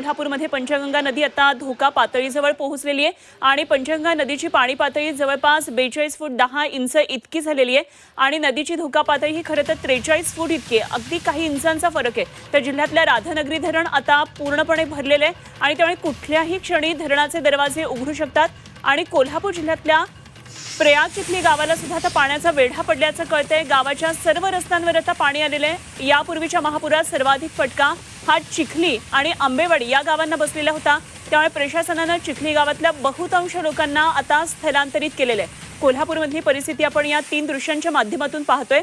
कोल्हापूरमध्ये पंचगंगा नदी आता धोका पातळीजवळ पोहोचलेली आहे आणि पंचगंगा नदीची पाणी पातळी जवळपास बेचाळीस फूट दहा इंच इतकी झालेली आहे. आणि नदीची धोका पातळी ही खरं तर त्रेचाळीस फूट इतकी आहे. अगदी काही इंचांचा फरक आहे. तर जिल्ह्यातल्या राधानगरी धरण आता पूर्णपणे भरलेलं आहे. आणि त्यामुळे कुठल्याही क्षणी धरणाचे दरवाजे उघडू शकतात. आणि कोल्हापूर जिल्ह्यातल्या प्रयाग चिखली गावाला सुद्धा आता पाण्याचा वेढा पडल्याचं कळतंय. गावाच्या सर्व रस्त्यांवर आता पाणी आलेलं आहे. यापूर्वीच्या महापुरात सर्वाधिक फटका हा चिखली आणि आंबेवाडी या गावांना बसलेला होता. त्यामुळे प्रशासनानं चिखली गावातल्या बहुतांश लोकांना आता स्थलांतरित केलेलं आहे. कोल्हापूरमधली परिस्थिती आपण या तीन दृश्यांच्या माध्यमातून पाहतोय.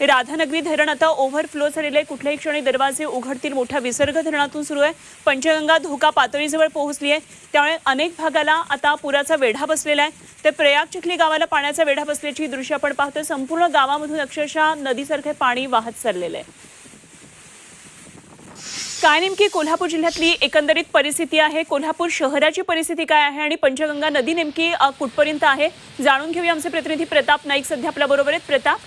राधानगरी धरण आता ओव्हरफ्लो झालेलं आहे. कुठल्याही क्षणी दरवाजे उघडतील. मोठा विसर्ग धरणातून सुरू आहे. पंचगंगा धोका पातळीजवळ पोहोचली आहे. त्यामुळे अनेक भागाला आता पुराचा वेढा बसलेला आहे. तर प्रयाग चिखली गावाला पाण्याचा वेढा बसल्याची दृश्य आपण पाहतोय. संपूर्ण गावामधून अक्षरशः नदीसारखे पाणी वाहत चाललेलं आहे. काय नेमकी कोल्हापूर जिल्ह्यातली एकंदरीत परिस्थिती आहे? कोल्हापूर शहराची परिस्थिती काय आहे? आणि पंचगंगा नदी नेमकी कुठपर्यंत आहे? जाणून घेऊया आमचे प्रतिनिधी प्रताप नाईक सध्या आपल्याबरोबर आहेत. प्रताप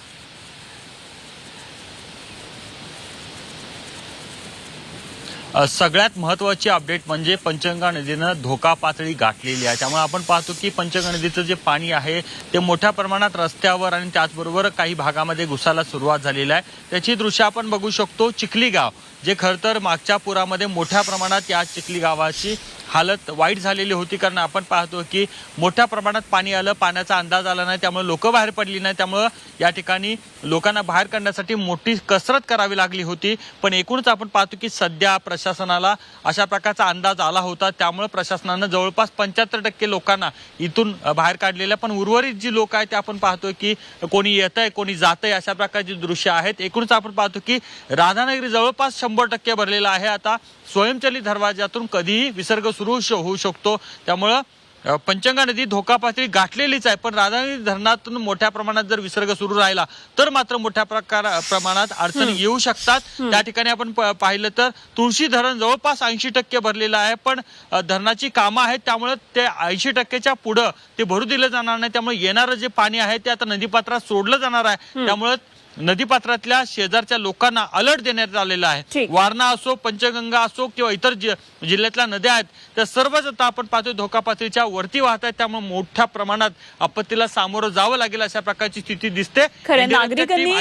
सगळ्यात महत्वाची अपडेट म्हणजे पंचगंगा नदीनं धोका पातळी गाठलेली आहे. त्यामुळे आपण पाहतो की पंचगंगा नदीचं जे पाणी आहे ते मोठ्या प्रमाणात रस्त्यावर आणि त्याचबरोबर काही भागामध्ये घुसायला सुरुवात झालेली आहे. त्याची दृश्य आपण बघू शकतो चिखली गाव जे खरं तर मागच्या पुरामध्ये मोठ्या प्रमाणात या चिखली गावाची हालत वाईट झालेली होती कारण आपण पाहतो की मोठ्या प्रमाणात पाणी आलं पाण्याचा अंदाज आला नाही त्यामुळे लोकं बाहेर पडली नाही त्यामुळं या ठिकाणी लोकांना बाहेर काढण्यासाठी मोठी कसरत करावी लागली होती. पण एकूणच आपण पाहतो की सध्या प्रशासनाला अशा प्रकारचा अंदाज आला होता. त्यामुळे प्रशासनानं जवळपास पंच्याहत्तर टक्के लोकांना इथून बाहेर काढलेलं आहे. पण उर्वरित जी लोक आहेत ते आपण पाहतोय की कोणी येत आहे कोणी जात आहे अशा प्रकारची दृश्य आहेत. एकूणच आपण पाहतो की राधानगरी जवळपास शंभर टक्के भरलेला आहे. आता स्वयंचलित दरवाजातून कधीही विसर्ग सुरू श- होऊ शकतो. त्यामुळं अ, पंचगंगा नदी धोका पातळी गाठलेलीच आहे. पण राधानगरी धरणातून मोठ्या प्रमाणात जर विसर्ग सुरू राहिला तर मात्र मोठ्या प्रकार प्रमाणात अडचणी येऊ शकतात. त्या ठिकाणी आपण पाहिलं तर तुळशी धरण जवळपास ऐंशी टक्के भरलेलं आहे. पण धरणाची कामं आहेत. त्यामुळे ते ऐंशी टक्केच्या पुढं ते भरू दिलं जाणार नाही. त्यामुळे येणारं जे पाणी आहे ते आता नदीपात्रात सोडलं जाणार आहे. त्यामुळे नदीपात्रातल्या शेजारच्या लोकांना अलर्ट देण्यात आलेला आहे. वारणा असो पंचगंगा असो किंवा इतर जिल्ह्यातल्या नद्या आहेत त्या सर्वच आता आपण पाहतोय धोका पातळीच्या वरती वाहत आहेत. त्यामुळे मोठ्या प्रमाणात आपत्तीला सामोरं जावं लागेल अशा प्रकारची स्थिती दिसते. इंडिया नागरिकांनी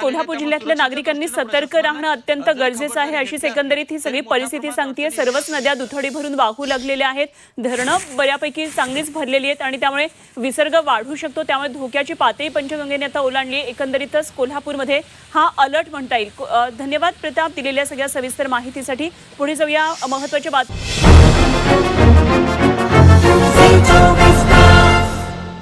कोल्हापूर जिल्ह्यातल्या नागरिकांनी सतर्क राहणं अत्यंत गरजेचं आहे अशीच एकंदरीत ही सगळी परिस्थिती सांगतेय. सर्वच नद्या दुथडी भरून वाहू लागलेल्या आहेत. धरणं बऱ्यापैकी चांगलीच भरलेली आहेत आणि त्यामुळे विसर्ग वाढू शकतो. त्यामुळे धोक्याची पातळी पंचगंगेने आता ओलांडली आहे. कोल्हापूरमध्ये हा अलर्ट म्हणता येईल. धन्यवाद प्रताप दिलेल्या सगळ्या सविस्तर माहितीसाठी. पुढे जाऊया महत्त्वाच्या बात